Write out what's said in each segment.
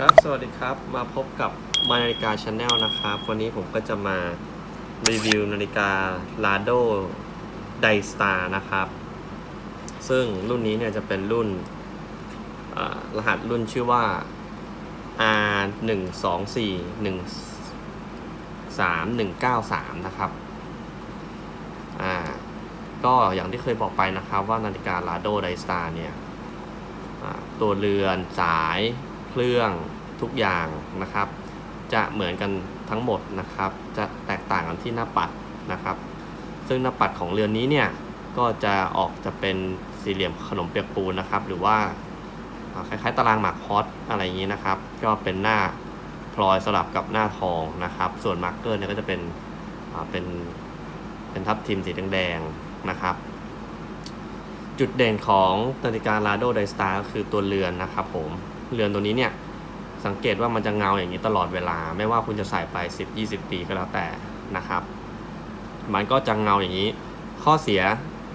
ครับ สวัสดีครับ มาพบกับมานาฬิกาชาแนลนะครับ วันนี้ผมก็จะมารีวิวนาฬิกา Lado d i s t a r นะครับ ซึ่งรุ่นนี้เนี่ยจะเป็นรุ่นรหัสรุ่นชื่อว่า R 1 2 4 1 3 1 9 3นะครับ อ่า ก็อย่างที่เคยบอกไปนะครับว่านาฬิกา Lado d i s t a r เนี่ยตัวเรือนสาย เครื่องทุกอย่างนะครับ จะเหมือนกันทั้งหมดนะครับ จะแตกต่างกันที่หน้าปัดนะครับ ซึ่งหน้าปัดของเรือนนี้เนี่ยก็จะออกจะเป็นสี่เหลี่ยมขนมเปียกปูนนะครับ หรือว่าคล้ายๆตารางหมากฮอตอะไรอย่างนี้นะครับ ก็เป็นหน้าพลอยสลับกับหน้าทองนะครับ ส่วนมาร์กเกอร์เนี่ยก็จะเป็นเป็นเป็นทับทิมสีแดงๆนะครับ จุดเด่นของนาฬิกา Lado d i s t a r ก็คือตัวเรือนนะครับผม เรือนตัวนี้เนี่ยสังเกตว่ามันจะเงาอย่างนี้ตลอดเวลา ไม่ว่าคุณจะใส่ไป 10-20 ปีก็แล้วแต่นะครับ มันก็จะเงาอย่างนี้ ข้อเสีย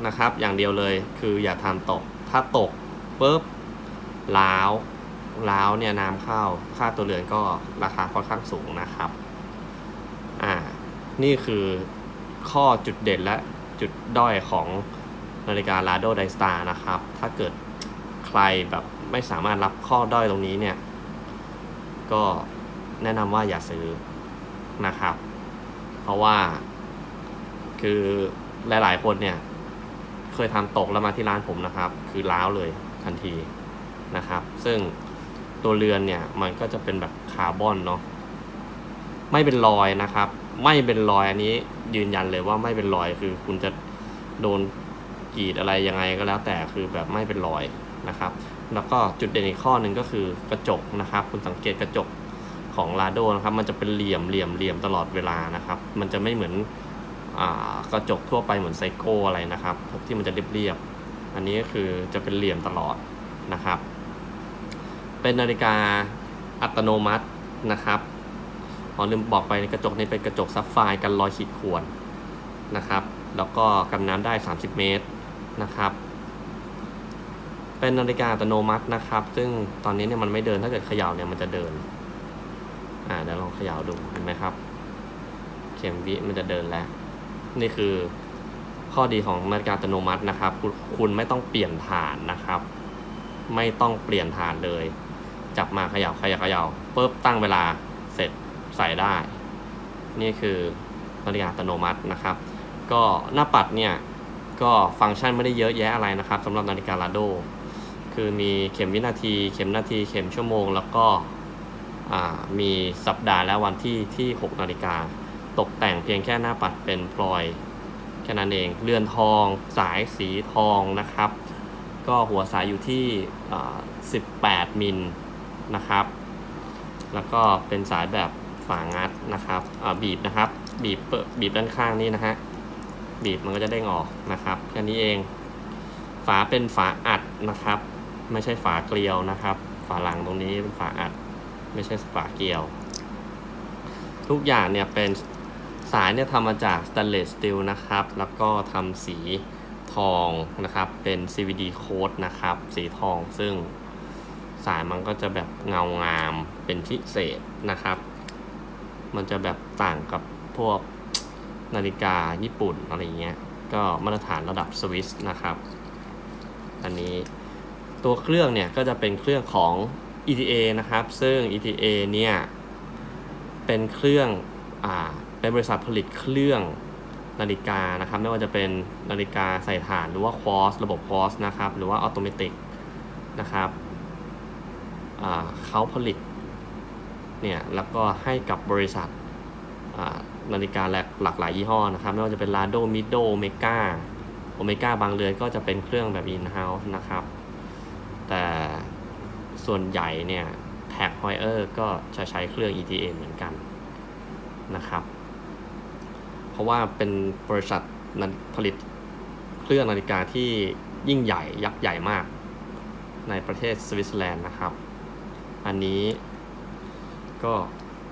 นะครับ อย่างเดียวเลยคืออย่าทำตก ถ้าตกปุ๊บล้าวล้าวเนี่ยน้ำเข้าค่าตัวเรือนก็ราคาค่อนข้างสูงนะครับอ่านี่คือข้อจุดเด่นและจุดด้อยของนาฬิกา Lado d i s t a r นะครับ ถ้าเกิดใครแบบ ไม่สามารถรับข้อด้อยตรงนี้เนี่ย ก็แนะนำว่าอย่าซื้อนะครับ เพราะว่า คือหลาย ๆ คนเนี่ย เคยทำตกแล้วมาที่ร้านผมนะครับ คือล้าวเลยทันทีนะครับ ซึ่งตัวเรือนเนี่ย มันก็จะเป็นแบบคาร์บอนเนาะไม่เป็นรอยนะครับ ไม่เป็นรอยอันนี้ยืนยันเลยว่าไม่เป็นรอยคือคุณจะโดนกรีดอะไรยังไงก็แล้วแต่คือแบบไม่เป็นรอยนะครับ แล้วก็จุดเด่นอีกข้อหนึ่งก็คือกระจกนะครับ คุณสังเกตกระจกของลาโดนะครับ มันจะเป็นเหลี่ยมเหลี่ยมเหลี่ยมตลอดเวลานะครับ มันจะไม่เหมือนอกระจกทั่วไปเหมือนไซโก้อะไรนะครับ ที่มันจะเรียบๆอันนี้ก็คือจะเป็นเหลี่ยมตลอดนะครับ เป็นนาฬิกาอัตโนมัตินะครับอ๋อลืมบอกไปกระจกนี้เป็นกระจกซับไฟกันรอยขีดข่วนนะครับ แล้วก็กันน้ำได้ 30 เมตรนะครับ เป็นนาฬิกาอัตโนมัตินะครับ ซึ่งตอนนี้เนี่ยมันไม่เดินถ้าเกิดเขย่าเนี่ยมันจะเดิน อ่าเดี๋ยวลองเขย่าดูเห็นไหมครับ เข็มวิมันจะเดินแล้ว นี่คือข้อดีของนาฬิกาอัตโนมัตินะครับคุณคุณไม่ต้องเปลี่ยนฐานนะครับ ไม่ต้องเปลี่ยนฐานเลย จับมาเขย่าเขย่าเขย่าปุ๊บตั้งเวลาเสร็จใส่ได้ นี่คือนาฬิกาอัตโนมัตินะครับ ก็หน้าปัดเนี่ยก็ฟังก์ชันไม่ได้เยอะแยะอะไรนะครับสำหรับนาฬิกาลาโด คือมีเข็มวินาที เข็มนาที เข็มชั่วโมง แล้วก็มีสัปดาห์และวันที่ที่ 6 นาฬิกา ตกแต่งเพียงแค่หน้าปัดเป็นพลอยแค่นั้นเอง เรือนทอง สายสีทองนะครับ ก็หัวสายอยู่ที่ 18 มิลนะครับ แล้วก็เป็นสายแบบฝางัดนะครับบีบนะครับ บีบเปิดบีบด้านข้างนี่นะฮะ บีบมันก็จะเด้งออกนะครับ แค่นี้เอง ฝาเป็นฝาอัดนะครับ ไม่ใช่ฝาเกลียวนะครับ ฝาหลังตรงนี้เป็นฝาอัด ไม่ใช่ฝาเกลียว ทุกอย่างเนี่ยเป็นสายเนี่ยทำมาจากสแตนเลสสตีลนะครับ แล้วก็ทำสีทองนะครับ เป็น CVD coat นะครับ สีทองซึ่งสายมันก็จะแบบเงางามเป็นพิเศษนะครับ มันจะแบบต่างกับพวกนาฬิกาญี่ปุ่นอะไรเงี้ย ก็มาตรฐานระดับสวิสนะครับ อันนี้ ตัวเครื่องเนี่ยก็จะเป็นเครื่องของ ETA นะครับ ซึ่ง ETA เนี่ยเป็นเครื่องอ่าเป็นบริษัทผลิตเครื่องนาฬิกานะครับไม่ว่าจะเป็นนาฬิกาใส่ถ่านหรือว่าคอสระบบคอสนะครับหรือว่าออโตเมติกนะครับเขาผลิตเนี่ยแล้วก็ให้กับบริษัทนาฬิกาหลากหลากหลายยี่ห้อนะครับไม่ว่าจะเป็น Lado Mido Omega Omega บางเรือนก็จะเป็นเครื่องแบบ in-house นะครับ แต่ส่วนใหญ่เนี่ย Tag Heuer ก็จะใช้เครื่อง ETA เหมือนกันนะครับ เพราะว่าเป็นบริษัทผลิตเครื่องนาฬิกาที่ยิ่งใหญ่ยักษ์ใหญ่มาก ในประเทศสวิตเซอร์แลนด์นะครับ อันนี้ก็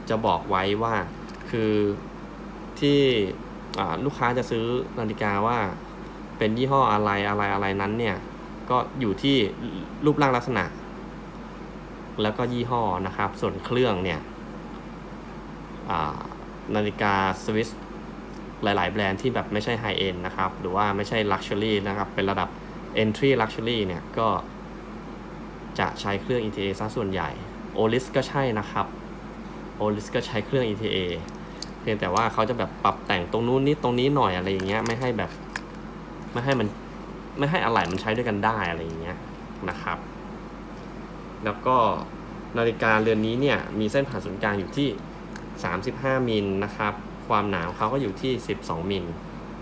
จะบอกไว้ว่าคือที่ลูกค้าจะซื้อนาฬิกาว่าเป็นยี่ห้ออะไรอะไรอะไรนั้นเนี่ย ก็อยู่ที่รูปร่างลักษณะ แล้วก็ยี่ห้อนะครับ ส่วนเครื่องเนี่ยนาฬิกาสวิสหลาย ๆ แบรนด์ที่แบบไม่ใช่ไฮเอ็นนะครับ หรือว่าไม่ใช่ลักชัวรี่นะครับ เป็นระดับ Entry Luxury เนี่ย ก็จะใช้เครื่อง ETA ซะส่วนใหญ่ Olis ก็ใช่นะครับ Olis ก็ใช้เครื่อง ETA เพียงแต่ว่าเขาจะแบบปรับแต่งตรงนู้นนิดตรงนี้หน่อยอะไรอย่างเงี้ย ไม่ให้แบบ ไม่ให้มัน ไม่ให้อะไหล่มันใช้ด้วยกันได้อะไรอย่างเงี้ยนะครับ แล้วก็นาฬิกาเรือนนี้เนี่ยมีเส้นผ่านศูนย์กลางอยู่ที่ 35มิลนะครับ ความหนาของเขาก็อยู่ที่ 12มิล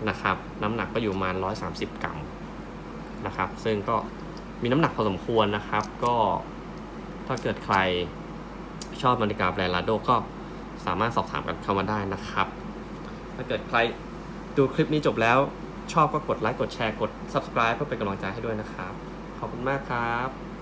นะครับ น้ำหนักก็อยู่ประมาณ 130 กรัมนะครับ ซึ่งก็มีน้ำหนักพอสมควรนะครับ ก็ถ้าเกิดใครชอบนาฬิกาแบรนด์ลาโดก็สามารถสอบถามกันเข้ามาได้นะครับ ถ้าเกิดใครดูคลิปนี้จบแล้ว ชอบก็กดไลค์กดแชร์กด subscribe เพื่อเป็นกำลังใจให้ด้วยนะครับ ขอบคุณมากครับ